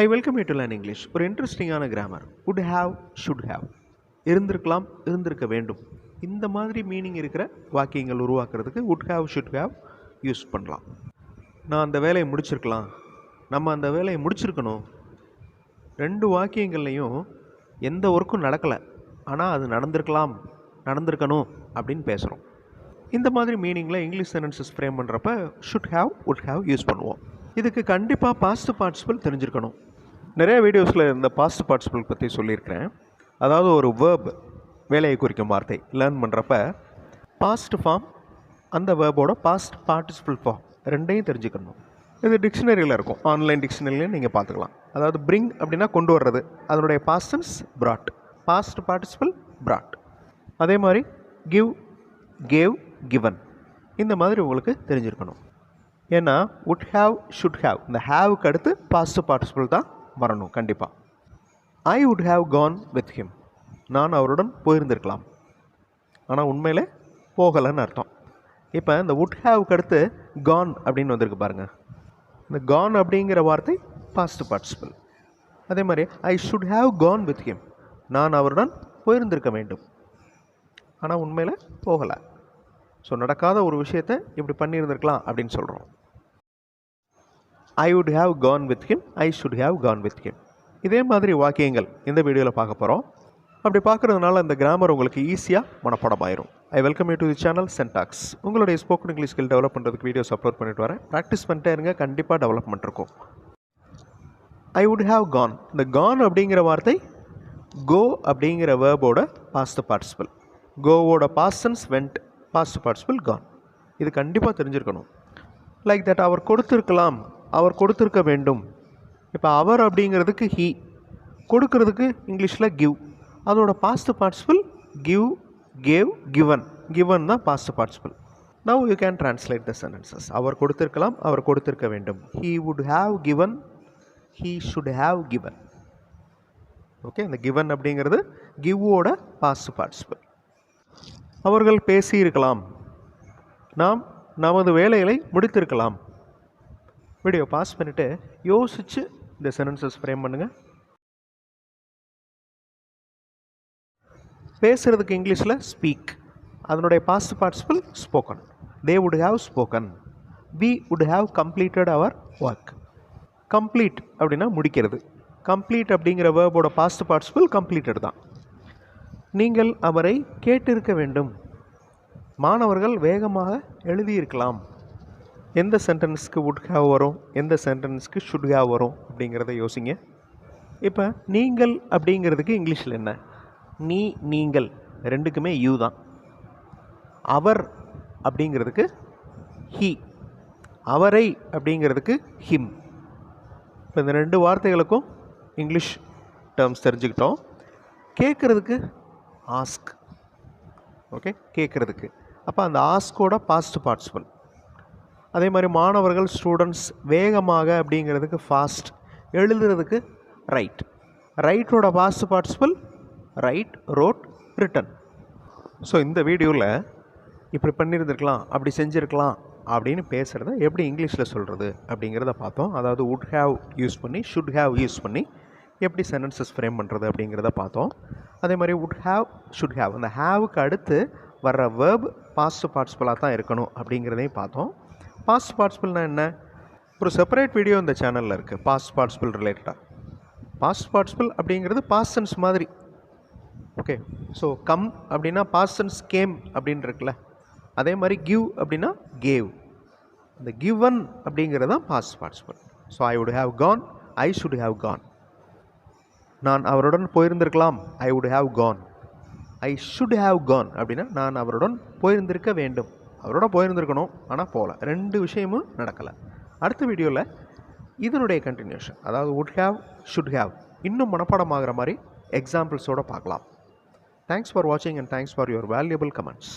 I welcome you to learn English ஒரு இன்ட்ரெஸ்டிங்கான grammar would have should have இருந்திருக்கலாம் இருந்திருக்க வேண்டும். இந்த மாதிரி மீனிங் இருக்கிற வாக்கியங்கள் உருவாக்குறதுக்கு would have should have use பண்ணலாம். நான் அந்த வேலையை முடிச்சிருக்கலாம். நம்ம அந்த வேலையை முடிச்சிருக்கணும். ரெண்டு வாக்கியங்கள்லையும் எந்த ஒர்க்கும் நடக்கலை. ஆனால் அது நடந்திருக்கலாம் நடந்திருக்கணும் அப்படின்னு பேசுகிறோம் இந்த மாதிரி மீனிங்கில் இங்கிலீஷ் சென்டென்சஸ் ஃப்ரேம் பண்ணுறப்ப should have would have use பண்ணுவோம். இதுக்கு கண்டிப்பாக பாஸ்ட் பார்ட்டிசிபிள் தெரிஞ்சிருக்கணும். நிறைய வீடியோஸில் இந்த பாஸ்ட் பார்ட்டிசிபிள் பற்றி சொல்லியிருக்கிறேன். அதாவது ஒரு வேர்ப் வேலையை குறிக்கும் வார்த்தை லேர்ன் பண்ணுறப்ப பாஸ்ட் ஃபார்ம் அந்த வேர்போட பாஸ்ட் பார்ட்டிசிபிள் ஃபார்ம் ரெண்டையும் தெரிஞ்சுக்கணும். இது டிக்ஷனரியில் இருக்கும். ஆன்லைன் டிக்ஷனரிலையும் நீங்கள் பார்த்துக்கலாம். அதாவது பிரிங் அப்படின்னா கொண்டு வர்றது. அதனுடைய past tense brought past participle brought அதே மாதிரி கிவ் கேவ் கிவன் இந்த மாதிரி உங்களுக்கு தெரிஞ்சிருக்கணும். ஏன்னா உட் ஹாவ் ஷுட் ஹாவ் இந்த ஹாவுக்கு அடுத்து பாஸ்ட் பார்ட்டிசிபிள் தான் வரணும் கண்டிப்பாக I would have gone with him நான் அவருடன் போயிருந்திருக்கலாம். ஆனால் உண்மையிலே போகலைன்னு அர்த்தம். இப்போ இந்த உட் ஹாவுக்கு அடுத்து கான் அப்படின்னு வந்திருக்கு பாருங்கள் இந்த கான் அப்படிங்கிற வார்த்தை பாஸ்ட் பார்ட்டிசிபிள் அதே மாதிரி I should have gone with him நான் அவருடன் போயிருந்திருக்க வேண்டும். ஆனால் உண்மையில் போகலை. ஸோ நடக்காத ஒரு விஷயத்தை இப்படி பண்ணியிருந்திருக்கலாம் அப்படின்னு சொல்கிறோம் I would have gone with him I should have gone with him இதே மாதிரி வாக்கியங்கள் இந்த வீடியோவில் பார்க்க போகிறோம் அப்படி பார்க்குறதுனால இந்த கிராமர் உங்களுக்கு ஈஸியாக மனப்பாடம் ஆயிரும் I welcome you to the channel Syntax உங்களுடைய ஸ்போக்கன் இங்கிலீஷ் ஸ்கில் டெவலப் பண்ணுறதுக்கு வீடியோஸ் அப்லோட் பண்ணிட்டு வரேன். ப்ராக்டிஸ் பண்ணிட்டே இருங்க கண்டிப்பாக டெவலப்மெண்ட் இருக்கும். ஐ வுட் ஹாவ் கான் இந்த கான் அப்படிங்கிற வார்த்தை கோ அப்படிங்கிற வேர்போட past participle கோவோட past tense went past participle gone இது கண்டிப்பாக தெரிஞ்சிருக்கணும். லைக் தட் அவர் கொடுத்துருக்கலாம். அவர் கொடுத்துருக்க வேண்டும். இப்போ அவர் அப்படிங்கிறதுக்கு ஹீ கொடுக்கறதுக்கு இங்கிலீஷில் கிவ் அதோட past participle give gave given given தான் past participle now you can translate the sentences அவர் கொடுத்திருக்கலாம் அவர் கொடுத்திருக்க வேண்டும். He would have given he should have given okay அந்த கிவன் அப்படிங்கிறது கிவ்வோட பாஸ்ட் பார்ட்டிசிபிள் அவர்கள் பேசியிருக்கலாம். நாம் நமது வேலைகளை முடித்திருக்கலாம். வீடியோ பாஸ் பண்ணிவிட்டு யோசித்து இந்த சென்டென்சஸ் ஃப்ரேம் பண்ணுங்கள் பேசுகிறதுக்கு இங்கிலீஷில் ஸ்பீக் அதனுடைய past participle spoken they would have spoken we would have completed our work complete அப்படின்னா முடிக்கிறது. கம்ப்ளீட் அப்படிங்கிற வேர்போட பாஸ்ட் பார்ட்டிசிபிள் கம்ப்ளீட்டட் தான். நீங்கள் அவரை கேட்டிருக்க வேண்டும். மாணவர்கள் வேகமாக எழுதியிருக்கலாம். எந்த சென்டென்ஸ்க்கு உட்காக வரும்? எந்த சென்டென்ஸ்க்கு ஷுட் வரும்? அப்படிங்கிறத யோசிங்க. இப்போ நீங்கள் அப்படிங்கிறதுக்கு இங்கிலீஷில் என்ன? நீ நீங்கள் ரெண்டுக்குமே யூ தான். அவர் அப்படிங்கிறதுக்கு ஹீ அவரை அப்படிங்கிறதுக்கு ஹிம் இப்போ இந்த ரெண்டு வார்த்தைகளுக்கும் இங்கிலீஷ் டேர்ம்ஸ் தெரிஞ்சுக்கிட்டோம். கேட்குறதுக்கு ஆஸ்க் ஓகே கேட்குறதுக்கு. அப்போ அந்த ஆஸ்கோட பாஸ்ட் பார்ட்டிசிபிள் அதே மாதிரி மாணவர்கள் ஸ்டூடெண்ட்ஸ் வேகமாக அப்படிங்கிறதுக்கு ஃபாஸ்ட் எழுதுறதுக்கு write ரைட்டோட past participle write wrote written so இந்த வீடியோவில் இப்படி பண்ணியிருந்துருக்கலாம் அப்படி செஞ்சுருக்கலாம் அப்படின்னு பேசுகிறத எப்படி இங்கிலீஷில் சொல்கிறது அப்படிங்கிறத பார்த்தோம். அதாவது வுட் ஹேவ் யூஸ் பண்ணி ஷுட் ஹேவ் யூஸ் பண்ணி எப்படி சென்டென்சஸ் ஃப்ரேம் பண்ணுறது அப்படிங்கிறத பார்த்தோம். அதே மாதிரி வுட் ஹேவ் ஷுட் ஹேவ் அந்த ஹாவுக்கு அடுத்து வர்ற வேர்ப் பாஸ்ட் பார்ட்டிசிபிளாக தான் இருக்கணும் அப்படிங்கிறதையும் பார்த்தோம். பாஸ்ட் பார்ட்டிசிபிள்னா என்ன? ஒரு செப்பரேட் வீடியோ இந்த சேனலில் இருக்குது பாஸ்ட் பார்ட்டிசிபிள் ரிலேட்டடாக பாஸ்ட் பார்ட்டிசிபிள் அப்படிங்கிறது பாஸ்டன்ஸ் மாதிரி. ஓகே ஸோ கம் அப்படின்னா பாஸ்டன்ஸ் கேம் அப்படின்னு இருக்குல்ல. அதே மாதிரி கிவ் அப்படின்னா கேவ் இந்த கிவன் அப்படிங்கிறது தான் past participle so I would have gone I should have gone நான் அவருடன் போயிருந்திருக்கலாம். I would have gone I should have gone அப்படின்னா நான் அவருடன் போயிருந்திருக்க வேண்டும். அவரோட போயிருந்திருக்கணும் ஆனால் போகல. ரெண்டு விஷயமும் நடக்கலை. அடுத்த வீடியோவில் இதனுடைய கண்டினியூஷன் அதாவது வுட் ஹேவ் ஷுட் ஹேவ் இன்னும் மனப்பாடமாகிற மாதிரி எக்ஸாம்பிள்ஸோடு பார்க்கலாம். தேங்க்ஸ் ஃபார் வாட்சிங் and thanks for your valuable comments